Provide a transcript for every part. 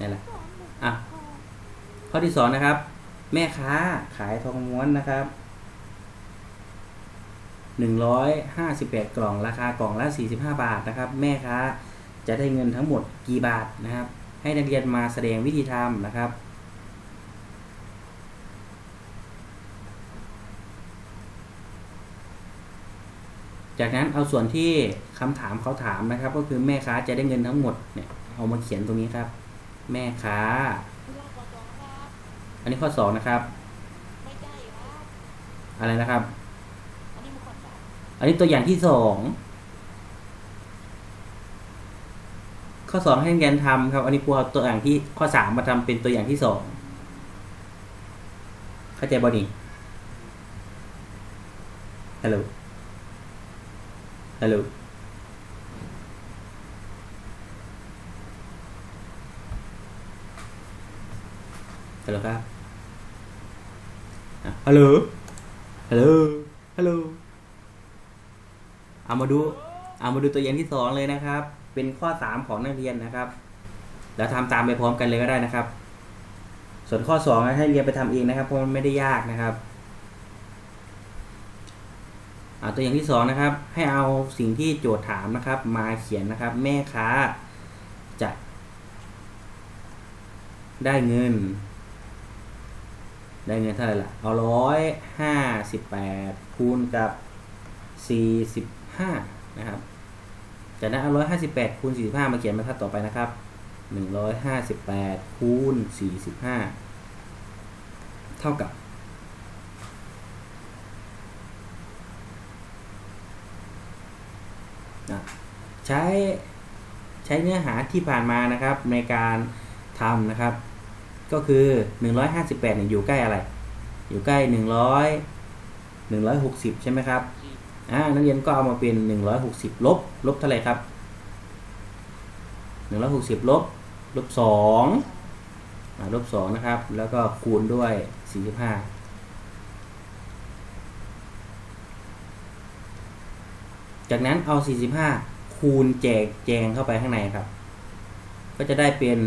นี่แหละอะข้อที่สองนะครับ แม่ค้าขายทองม้วนนะครับหนึ่งร้อยห้าสิบแปดกล่องราคากล่องละสี่สิบห้าบาทนะครับ แม่ค้าจะได้เงินทั้งหมดกี่บาทนะครับ ให้นักเรียนมาแสดงวิธีทำนะครับจากนั้นเอาส่วนที่คำถามเขาถามนะครับ ก็คือแม่ค้าจะได้เงินทั้งหมดเนี่ยเอามาเขียนตรงนี้ครับ แม่ค้า อันนี้ข้อสองนะครับไม่ใช่ครับอะไรนะครับอันนี้มันข้อสามอันนี้ตัวอย่างที่สอง ข้อสองให้นักเรียนทำครับ อันนี้ครูเอาตัวอย่างที่ข้อสามมาทำเป็นตัวอย่างที่สอง เข้าใจบ่นี่ฮัลโหลฮัลโหล ฮัลโหลครับฮัลโหล ฮัลโหล ฮัลโหล เอามาดู เอามาดูตัวอย่างที่สองเลยนะครับ เป็นข้อสามของนักเรียนนะครับ แล้วทำตามไปพร้อมกันเลยก็ได้นะครับ ส่วนข้อสองให้เรียนไปทำเองนะครับ เพราะมันไม่ได้ยากนะครับเอาตัวอย่างที่สองนะครับ ให้เอาสิ่งที่โจทย์ถามนะครับ มาเขียนนะครับ แม่ค้าจะได้เงิน ได้เงินเท่าไหร่ล่ะ เอาร้อยห้าสิบแปดคูณกับ45นะครับ จากนั้นเอา158คูณ45มาเขียนบรรทัดต่อไปนะครับ158คูณ45เท่ากับนะใช้ใช้เนื้อหาที่ผ่านมานะครับในการทำนะครับ ก็คือ 158เนี่ยอยู่ใกล้อะไร อยู่ใกล้ 100 160 ใช่ไหมครับอ่านักเรียนก็เอามาเป็น 160 ลบ ลบเท่าไหร่ครับ 160 ลบ ลบ2ลบ2นะครับ แล้วก็คูณด้วย 45จากนั้นเอา 45 คูณแจกแจงเข้าไปข้างในครับ ก็จะได้เป็น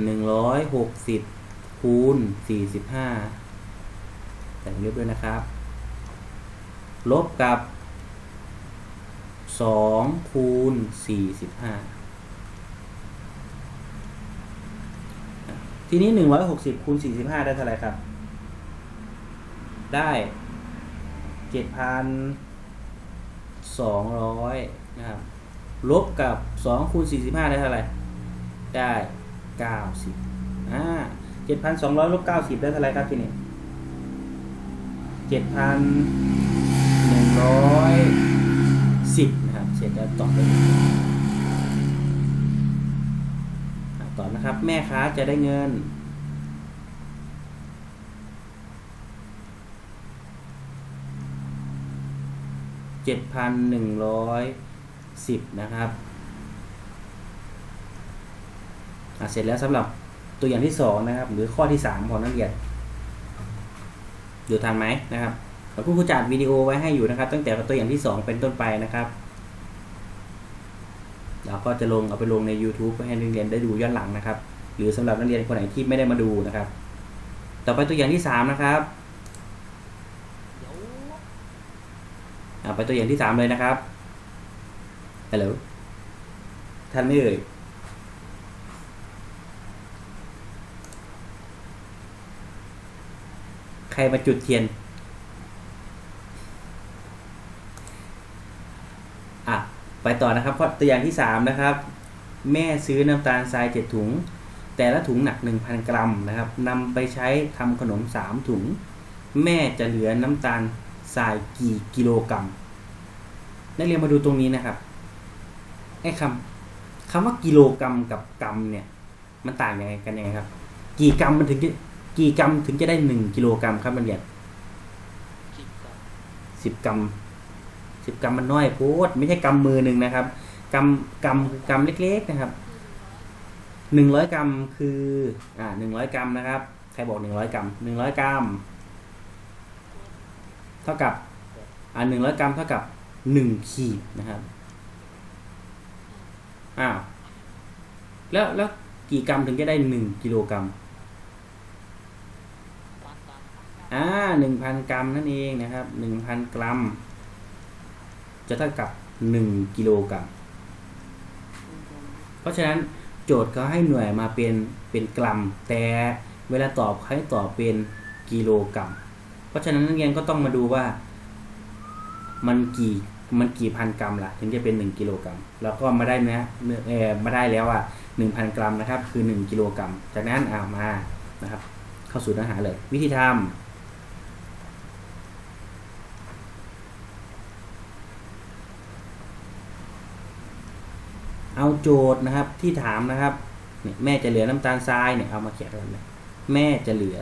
160 คูณสี่สิบห้าแต่งเรียบด้วยนะครับ ลบกับสองคูณสี่สิบห้าทีนี้หนึ่งร้อยหกสิบคูณสี่สิบห้าได้เท่าไหร่ครับ ได้เจ็ดพันสองร้อยนะครับ ลบกับสองคูณสี่สิบห้าได้เท่าไหร่ ได้เก้าสิบอ่า จ็ดพันสองร้อยลบเก้าสิบได้เท่าไรครับทีนี้เจ็ดพันหนึ่งร้อยสิบนะครับ เสร็จแล้วตอบไปเลยอะตอบนะครับ แม่ค้าจะได้เงินเจ็ดพันหนึ่งร้อยสิบนะครับเสร็จแล้วสำหรับ ตัวอย่างที่สองนะครับ หรือข้อที่สามของนักเรียนดูทันไหมนะครับแล้วคุณครูจัดวิดีโอไว้ให้อยู่นะครับ ตั้งแต่ตัวอย่างที่สองเป็นต้นไปนะครับเราก็จะลงเอาไปลงใน YouTube ให้นักเรียนได้ดูย้อนหลังนะครับ หรือสำหรับนักเรียนคนไหนที่ไม่ได้มาดูนะครับ ต่อไปตัวอย่างที่สามนะครับเอะไปตัวอย่างที่สามเลยนะครับฮัลโหลทันไม่เอ่ย ใค รมาจุดเทียน อะ ไปต่อนะครับข้อตัวอย่างที่สามนะครับ แม่ซื้อน้ำตาลทรายเจ็ดถุง แต่ละถุงหนักหนึ่งพันกรัมนะครับนำไปใช้ทำขนมสามถุง แม่จะเหลือน้ำตาลทรายกี่กิโลกรัมนักเรียนมาดูตรงนี้นะครับไอ้คำคำว่ากิโลกรัมกับกรัมเนี่ย มันต่างยังไงกันยังไงครับ กี่กรัมมันถึงจะ กี่กรัมถึงจะได้หนึ่งกิโลกรัมครับนักเรียนสิบกับสิบกรัมสิบกรัมมันน้อยโพดไม่ใช่กำมือหนึ่งนะครับกำกำคือกำเล็ก ๆ นะครับหนึ่งร้อยกรัมคืออ่าหนึ่งร้อยกรัมนะครับใครบอกหนึ่งร้อยกรัมหนึ่งร้อยกรัม เท่ากับอ่าหนึ่งร้อยกรัมเท่ากับหนึ่งขีดนะครับอ้าวแล้วแล้วกี่กรัมถึงจะได้หนึ่งกิโลกรัม วันกรัม อ่าหนึ่งพันกรัมนั่นเองนะครับหนึ่งพันกรัม จะเท่ากับหนึ่งกิโลกรัม เพราะฉะนั้นโจทย์เขาให้หน่วยมาเป็นเป็นกรัม แต่เวลาตอบเขาให้ตอบเป็นกิโลกรัม เพราะฉะนั้นนักเรียนก็ต้องมาดูว่า มันกี่มันกี่พันกรัมล่ะ ถึงจะเป็นหนึ่งกิโลกรัม แล้วก็มาได้นื้อเออมาได้แล้วอะหนึ่งพันกรัมนะครับ คือหนึ่งกิโลกรัม จากนั้นอ่ามานะครับ เข้าสู่เนื้อหาเลย วิธีทำ เอาโจทย์นะครับที่ถามนะครับเนี่ยแม่จะเหลือน้ำตาลทรายเนี่ยเอามาเขียนกันเลยแม่จะเหลือ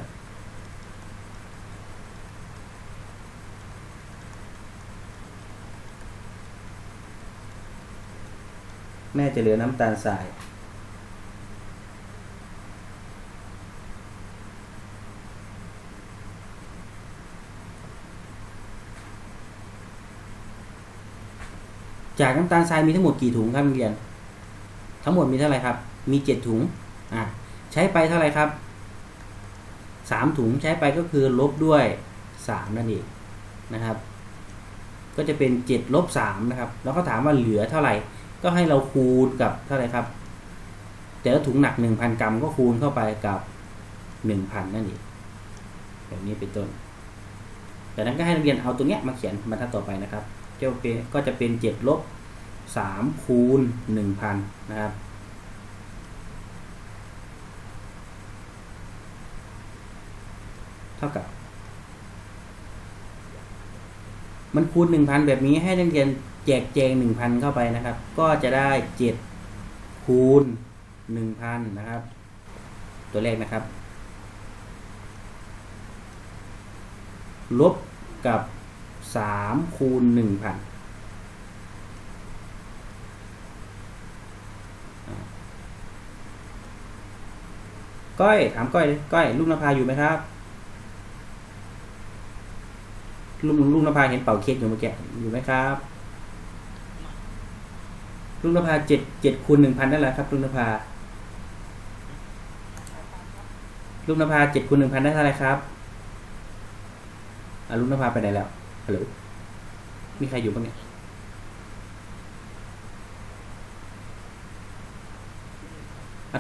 แม่จะเหลือน้ำตาลทรายจากน้ำตาลทรายมีทั้งหมดกี่ถุงครับนักเรียน ทั้งหมดมีเท่าไหร่ครับ มีเจ็ดถุงอ่าใช้ไปเท่าไหร่ครับสามถุงใช้ไปก็คือลบด้วยสามนั่นเองนะครับ ก็จะเป็นเจ็ดลบสามนะครับ แล้วก็ถามว่าเหลือเท่าไหร่ ก็ให้เราคูณกับเท่าไหร่ครับ แต่ละถุงหนักหนึ่งพันกรัมก็คูณเข้าไปกับหนึ่งพันนั่นเองแบบนี้เป็นต้นจากนั้นก็ให้นักเรียนเอาตัวเนี้ยมาเขียนบรรทัดต่อไปนะครับจะเป็นก็จะเป็นเจ็ดลบ 3 คูณ 1,000 นะครับ เท่ากับ มันคูณ 1,000 แบบนี้ให้นักเรียนแจกแจง 1,000 เข้าไปนะครับ ก็จะได้ 7 คูณ 1,000 นะครับ ตัวเลขนะครับ ลบกับ 3 คูณ 1,000 ก้อยถามก้อยก้อยลูกนภาอยู่ไหมครับลุงลุงนภาเห็นเป่าเค้กอยู่เมื่อกี้อยู่ไหมครับลุงนภาเจ็ดเจ็ดคูณหนึ่งพันได้แล้วครับลุงนภาลุงนภาเจ็ดคูณหนึ่งพันได้เท่าไรครับอะลุงนภาไปไหนแล้วฮัลโหลมีใครอยู่บ้างเนี่ยอะ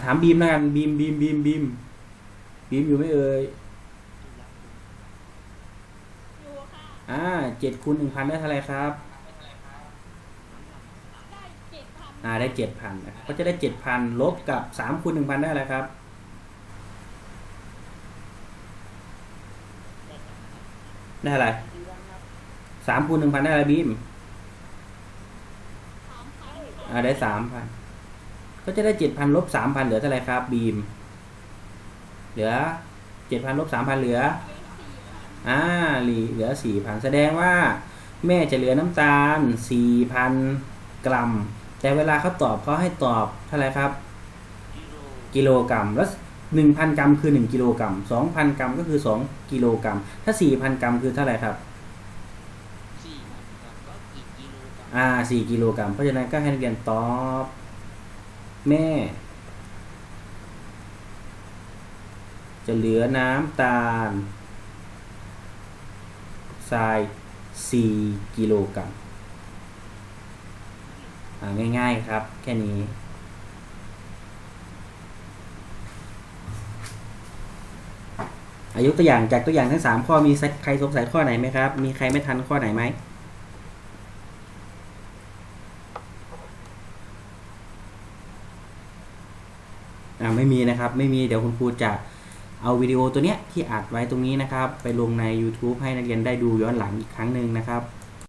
ถามบีมแล้วกันบีมบีมบีมบีมบีมอยู่ไหมเอ่ยอยู่ค่ะอ่าเจ็ดคูณหนึ่งพันได้เท่าไหร่ครับได้เจ็ดพันอ่าได้เจ็ดพันก็จะได้เจ็ดพันลบกับสามคูณหนึ่งพันได้อะไรครับได้อะไรสามคูณหนึ่งพันได้อะไรบีมสามพันอ่าได้สามพัน ก็จะได้เจ็ดพันลบสามพันเหลือเท่าไหร่ครับบีม เหลือเจ็ดพันลบสามพันเหลือ อ่าเหลือเหลือสี่พันแสดงว่า แม่จะเหลือน้ำตาลสี่พันกรัม แต่เวลาเขาตอบเขาให้ตอบเท่าไหร่ครับกิโลกิโลกรัมแล้วหนึ่งพันกรัมคือหนึ่งกิโลกรัมสองพันกรัมก็คือสองกิโลกรัม ถ้าสี่พันกรัมคือเท่าไหร่ครับสี่พันกรัมก็กี่กิโลกรัมอ่าสี่กิโลกรัมเพราะฉะนั้นก็ให้นักเรียนตอบ แม่ จะเหลือน้ำตาลทรายสี่กิโลกรัมง่ายๆครับ แค่นี้ อายุตัวอย่างจากตัวอย่างทั้งสามข้อมีใครสงสัยข้อไหนไหมครับ มีใครไม่ทันข้อไหนไหม ไม่มีนะครับ ไม่มีเดี๋ยวคุณครูจะเอาวิดีโอตัวเนี้ยที่อัดไว้ตรงนี้นะครับ ไปลงใน YouTube ให้นักเรียนได้ดูย้อนหลังอีกครั้งหนึ่งนะครับ